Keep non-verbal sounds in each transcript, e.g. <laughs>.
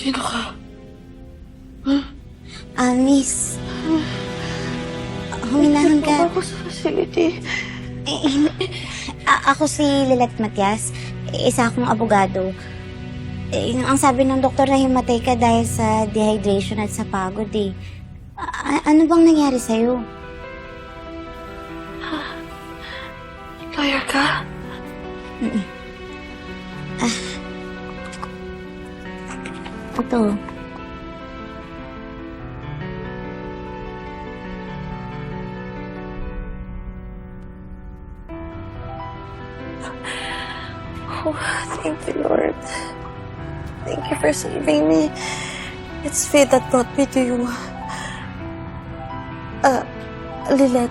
Sino ka? Ah, miss. Huminahan ka. Ako sa facility. A- ako si Lilet Matias. Isa akong abogado. Eh, ang sabi ng doktor na himatay ka dahil sa dehydration at sa pagod eh. A- ano bang nangyari sa'yo? Lawyer ka? Ito. <laughs> Oh, thank you, Lord. Thank you for saving me. It's fate that brought me to you. Uh, Lilet.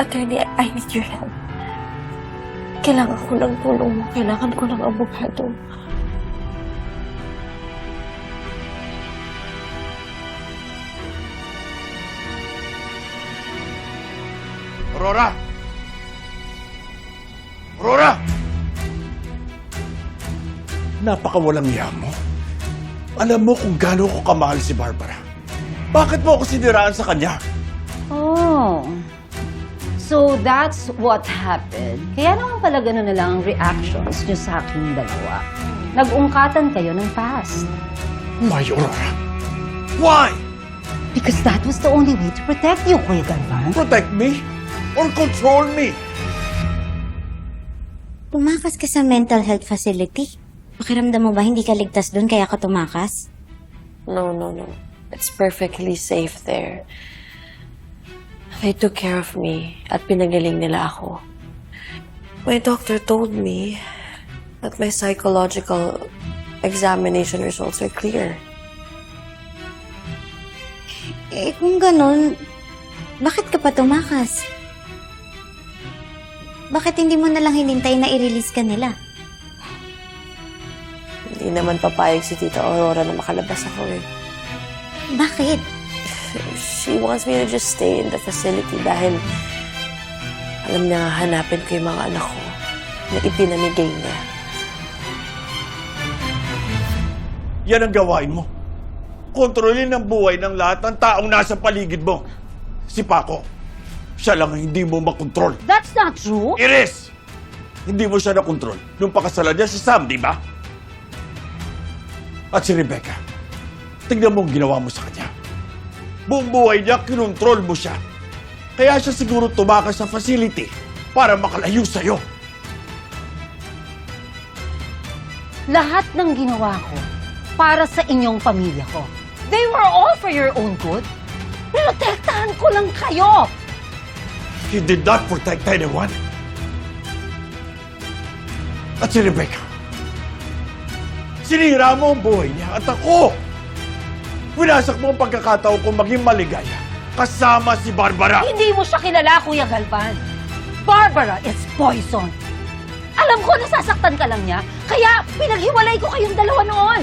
Attorney, I need your help. Kailangan ko ng tulong mo. Kailangan ko ng abogado. Aurora! Aurora! Napakawalang niya mo. Alam mo kung gaano ko kamahal si Barbara. Bakit mo ako siniraan sa kanya? Oh. So that's what happened. Kaya naman pala ganun na lang ang reactions niyo sa aking dalawa. Nag-ungkatan kayo ng past. Why, Aurora? Why? Because that was the only way to protect you, Kuya Galvan. Protect me? Or control me? Tumakas ka sa mental health facility. Pakiramdam mo ba hindi ka ligtas doon kaya ka tumakas? No, no, no. It's perfectly safe there. They took care of me at pinagaling nila ako. My doctor told me that my psychological examination results are clear. Eh kung ganun, bakit ka pa tumakas? Bakit hindi mo nalang hinintay na i-release ka nila? Hindi naman papayag si Tita Aurora na makalabas ako eh. Bakit? She wants me to just stay in the facility dahil alam niya hanapin ko yung mga anak ko na ipinamigay niya. Yan ang gawain mo. Kontrolin ang buhay ng lahat ng taong nasa paligid mo. Si Paco, siya lang ang hindi mo makontrol. That's not true. Iris! Hindi mo siya nakontrol nung pakasalan niya si Sam, di ba? At si Rebecca, tignan mo ang ginawa mo sa kanya. Buong buhay niya, kinontrol mo siya. Kaya siya siguro tumakas sa facility para makalayo sa'yo. Lahat ng ginawa ko para sa inyong pamilya ko. They were all for your own good. Protektahan ko lang kayo. He did not protect anyone. At si Rebecca, sinira mo ang buhay niya at ako. Winasak mo ang pagkakataon kong maging maligaya kasama si Barbara. Hindi mo siya kilala, Kuya Galvan. Barbara is poison. Alam ko nasasaktan ka lang niya, kaya pinaghiwalay ko kayong dalawa noon.